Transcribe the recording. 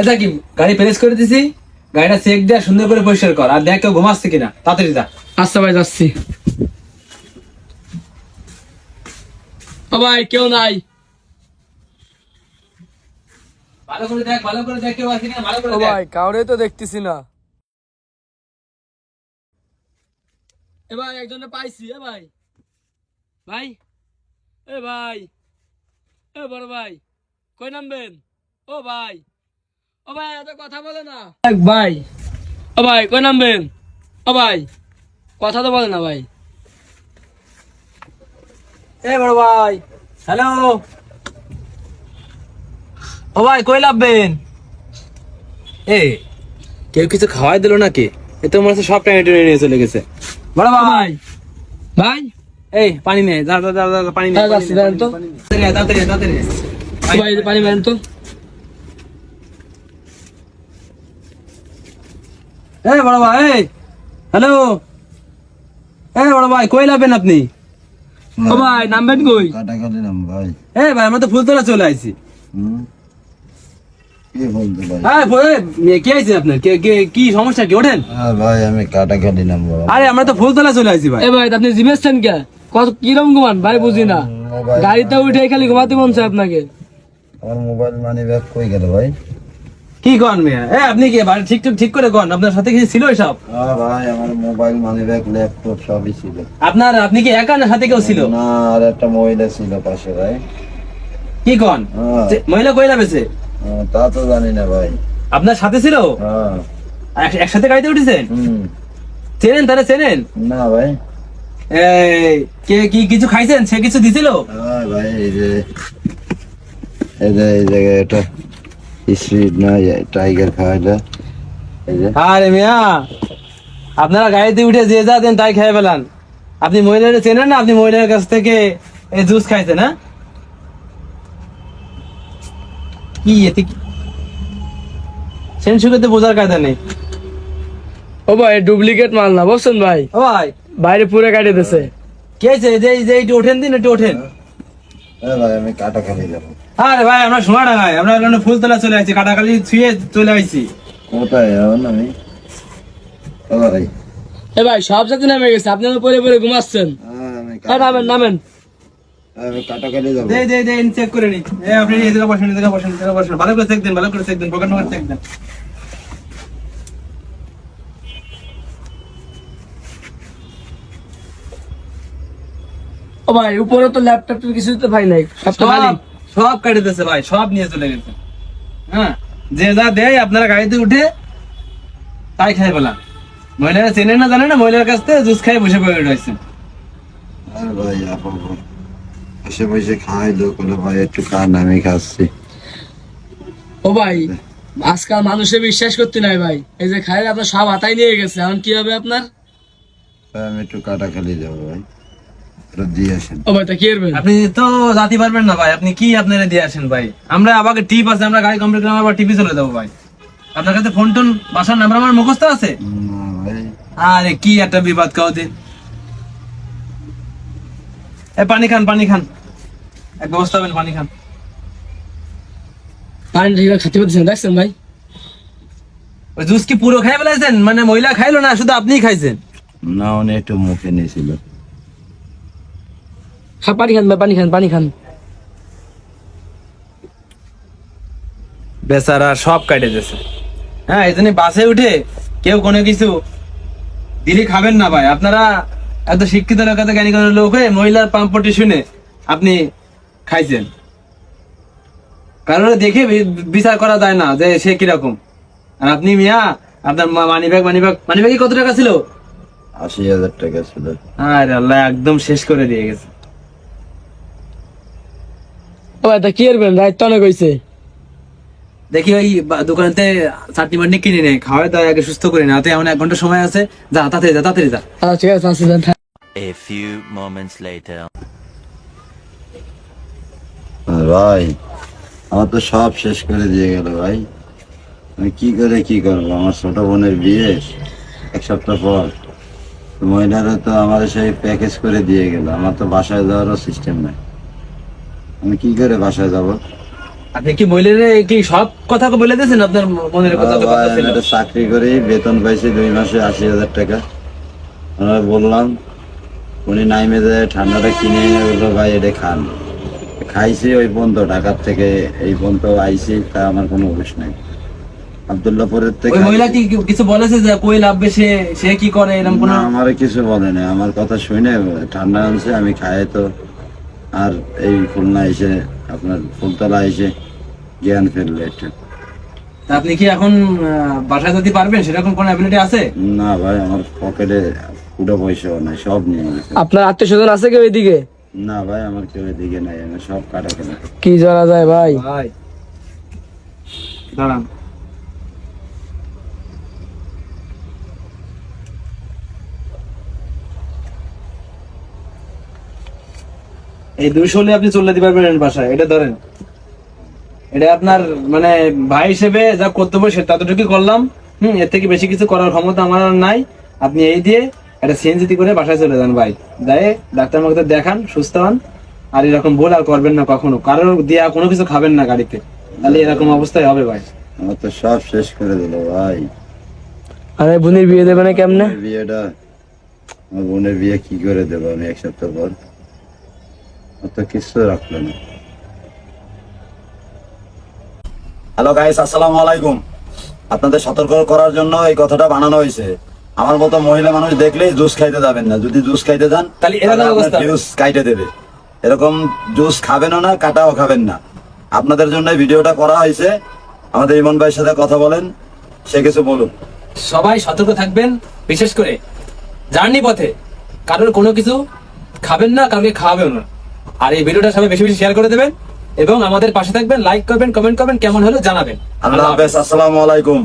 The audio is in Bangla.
এটা কি গাড়ি প্রেস করে দিছি গাড়িটা চেক দেয়া সুন্দর করে পরিষ্কার কর আর দেখ কেউ ঘুমাচ্ছে কিনা তাড়াতাড়ি যা। আচ্ছা ভাই যাচ্ছি। ও ভাই কেউ নাই। ভালো করে দেখ ভালো করে দেখ কেউ আছে কিনা ভালো করে দেখ। ভাই কাউরে তো দেখতেছি না। এ ভাই একজনে পাইছি এ ভাই। ভাই এ ভাই এ বড় ভাই কই নামবেন? ও ভাই। ও ভাই এত কথা বলে না। ভাই ও ভাই কই নামবেন? ও ভাই কথা তো বলে না ভাই। এ বড় ভাই হ্যালো। ও ভাই কই লাভবেন এ কেউ কিছু খাওয়াই দিল নাকি? এ তো মনে হচ্ছে সব টাইম টেনে নিয়ে চলে গেছে। বড় ভাই। ভাই। এই পানি নে যা যা যা যা, যা, পানি নে হ্যাঁ, দাঁড়ান তো। তাড়াতাড়ি তাড়াতাড়ি। ভাই পানি মারেন তো। এ বড় ভাই এই হ্যালো এ বড় ভাই কই লাভবেন আপনি? ও ভাই নামবেন কই? কাটাকাটি নাম ভাই। এ ভাই আমরা তো ফুলতলা চলে আইছি। কি হ্যাঁ সমস্যা? কি ওঠেন? হ্যাঁ ভাই আমি কাটাকাটি নাম আরে আমরা তো ফুলতলা চলে আইছি ভাই। এ ভাই আপনি জিমেছেন কে? কত কিরম ঘুমান? ভাই বুঝি না। গাড়িতে উঠে খালি ঘুমাতে মন চায় আপনাকে। আমার মোবাইল মানি ব্যাগ কই গেল ভাই? কি কন মেয়ে? এ আপনি কি? বাড়ি ঠিক ঠিক ঠিক করে কন আপনার সাথে কিছু ছিল সব ভাই আমার মোবাইল মানি ব্যাগ ল্যাপটপ সবই ছিল। আপনার আপনি কি একা না সাথে কেউ ছিল? না আর একটা মহিলা ছিল পাশে ভাই। কি কন? হ্যাঁ। মহিলা কই লাভেছে হ্যাঁ, তা তো জানি না ভাই। আপনার সাথে ছিল? হ্যাঁ। একসাথে গাড়িতে উঠেছেন? হুম। চেনেন তাহলে চেনেন? না ভাই। এই কে কি কিছু খাইছেন? সে কিছু দিছিল? ভাই এই যে এই যে এই যে এটা। স্ট্রিট না টাইগার খাওয়াইলে। আরে মিয়া আপনারা গাড়িতে উঠে যে যা দেন তাই খেয়ে ফেলান। আপনি মহিলার চেনেন না? আপনি মহিলার কাছ থেকে এই জুস খাইছেন না কি এতে সেন সুখেতে বোঝার কায়দা নেই। ও ভাই ডুপ্লিকেট মাল না বুঝছেন ভাই? ও ভাই। বাইরে পুরে কাটে দিছে। কে আছে যে এই যে একটু ওঠেন দিন একটু ওঠেন। হ্যাঁ ভাই আমি কাটাখালি যাব। আরে ভাই আমরা সোনা ডাঙাই আমরা ওখানে ফুলতলা চলে আসছি কাটাকালি ছুঁয়ে চলে আসছি। কোথায়? এখন আমি ভাই। এ ভাই সব সাথে নেমে গেছে আপনি তো পরে পরে ঘুমাচ্ছেন। হ্যাঁ, আমি নামেন নামেন। যাব। দে দে দে চেক করে নি। এ আপনি এদিকে বসেন এদিকে বসেন এদিকে বসেন। ভালো করে চেক দেন ভালো করে চেক দেন পকেট পকেট চেক দেন। ও ভাই উপরে তো ল্যাপটপ কিছু তো ভাই নাই। সব তো খালি। সব সব কেটে দিয়েছে ভাই সব নিয়ে চলে গেছে। হ্যাঁ যে যা দেয় আপনারা গাড়িতে উঠে তাই খাই বলা মহিলারা চেনে না জানে না মহিলার কাছ থেকে জুস খাই বসে পড়ে রয়েছে। আরে ভাই বসে বসে খাই লোক ভাই একটু খান আমি খাচ্ছি। ও ভাই আজকাল মানুষে বিশ্বাস করতে নাই ভাই। এই যে খাই আপনার সব হাতাই নিয়ে গেছে এখন কি হবে আপনার? আমি একটু কাটাখালি যাব ভাই। আপনি তো জাতি পারবেন না ভাই আপনি কি আপনারা দিয়ে আসেন ভাই? আমরা আবার টিপ আছে আমরা গাড়ি কমপ্লিট করলাম আবার টিপি চলে যাব ভাই। আপনার কাছে ফোন টোন বাসার নাম্বার আমার মুখস্থ আছে? আরে কি একটা বিবাদ কাউ দিন এ পানি খান পানি খান। এক ব্যবস্থা হবেন পানি খান। পানি ঠিক খাতে দেখছেন ভাই? ওই জুস কি পুরো খাই ফেলাইছেন? মানে মহিলা খাইলো না শুধু আপনিই খাইছেন? না উনি একটু মুখে নিয়েছিল। খা পানি খান ভাই পানি খান পানি খান। বেচারা সব কাটে দিয়েছে হ্যাঁ এই জন্য বাসে উঠে কেউ কোনো কিছু দিলে খাবেন না ভাই। আপনারা এত শিক্ষিত লোক এত জ্ঞানী কোনো লোক হয়ে মহিলার পাম্পটি শুনে আপনি খাইছেন। কারণ দেখে বিচার করা যায় না যে সে কীরকম। আর আপনি মিয়া আপনার মানি ব্যাগ মানি ব্যাগ মানি ব্যাগে কত টাকা ছিল? আশি হাজার টাকা ছিল। আরে আল্লাহ একদম শেষ করে দিয়ে গেছে। ও ভাই তা কি করবেন রাত তো অনেক হয়েছে দেখি ওই দোকানতে চাটনি মাটনি কিনে নেই খাওয়াই দাওয়া আগে সুস্থ করে না এমন এক ঘণ্টা সময় আছে। যা তাড়াতাড়ি যা তাড়াতাড়ি যা। আচ্ছা ঠিক আছে আসি যান। A few moments later. ভাই আমার তো সব শেষ করে দিয়ে গেল ভাই। আমি কি করে কি করব? আমার ছোট বোনের বিয়ে এক সপ্তাহ পর। মহিলারা তো আমার সেই প্যাকেজ করে দিয়ে গেল। আমার তো বাসায় যাওয়ারও সিস্টেম নাই। আমি কি করে বাসায় যাব? আপনি কি মহিলারে কি সব কথা বলে দিয়েছেন? আপনার মনের কথা তো কথা ছিল। চাকরি করি বেতন পাইছি দুই মাসে আশি হাজার টাকা। আমরা বললাম উনি নাইমে যায় ঠান্ডাটা কিনে এনে বলল ভাই এটা খান। খাইছি ওই পর্যন্ত ঢাকার থেকে এই পর্যন্ত আইছি তা আমার কোনো অভ্যাস নাই। আবদুল্লাপুরের থেকে ওই মহিলা কি কিছু বলেছে যে সে সে কি করে? এরকম কোনো না আমার কিছু বলে না আমার কথা শুনে ঠান্ডা আনছে আমি খাই তো। আর এই খুলনা এসে আপনার ফুলতলা এসে জ্ঞান ফেললে একটু আপনি কি এখন বাসায় যেতে পারবেন সেরকম কোনো অ্যাবিলিটি আছে? না ভাই আমার পকেটে পুরো পয়সাও নাই সব নিয়ে গেছে। আপনার আত্মীয় স্বজন আছে কেউ এদিকে? না ভাই আমার কেউ এদিকে নাই আমি সব কাটা কেনা কি জানা যায় ভাই? ভাই দাঁড়ান। এই দুইশো হলে আপনি চলে দিতে পারবেন বাসায় এটা ধরেন। এটা আপনার মানে ভাই হিসেবে যা কর্তব্য সেটা ততটুকু করলাম। হম এর থেকে বেশি কিছু করার ক্ষমতা আমার আর নাই। আপনি এই দিয়ে একটা সিএনজিটি করে বাসায় চলে যান ভাই। দেয় ডাক্তার মাকে দেখান সুস্থ হন। আর এরকম ভুল আর করবেন না কখনো। কারোর দিয়া কোনো কিছু খাবেন না গাড়িতে। তাহলে এরকম অবস্থায় হবে ভাই। আমার তো সব শেষ করে দিল ভাই। আরে বোনের বিয়ে দেবে না কেমনে? বিয়েটা আমার বোনের বিয়ে কি করে দেবো আমি এক সপ্তাহ পর? তো কিছু রাখল না হ্যালো গাইস আসসালামু আলাইকুম আপনাদের সতর্ক করার জন্য এই কথাটা বানানো হয়েছে। আমার মতো মহিলা মানুষ দেখলেই জুস খাইতে যাবেন না। যদি জুস খাইতে যান তাহলে এরকম জুস কাইটে দেবে। এরকম জুস খাবেনও না কাটাও খাবেন না। আপনাদের জন্য ভিডিওটা করা হয়েছে। আমাদের ইমন ভাইয়ের সাথে কথা বলেন সে কিছু বলুন সবাই সতর্ক থাকবেন বিশেষ করে জার্নি পথে। কারোর কোনো কিছু খাবেন না কাউকে খাওয়াবেন না। আর এই ভিডিওটা সবাই বেশি বেশি শেয়ার করে দেবেন এবং আমাদের পাশে থাকবেন লাইক করবেন কমেন্ট করবেন কেমন হলো জানাবেন। আল্লাহ হাফেজ। আসসালামু আলাইকুম।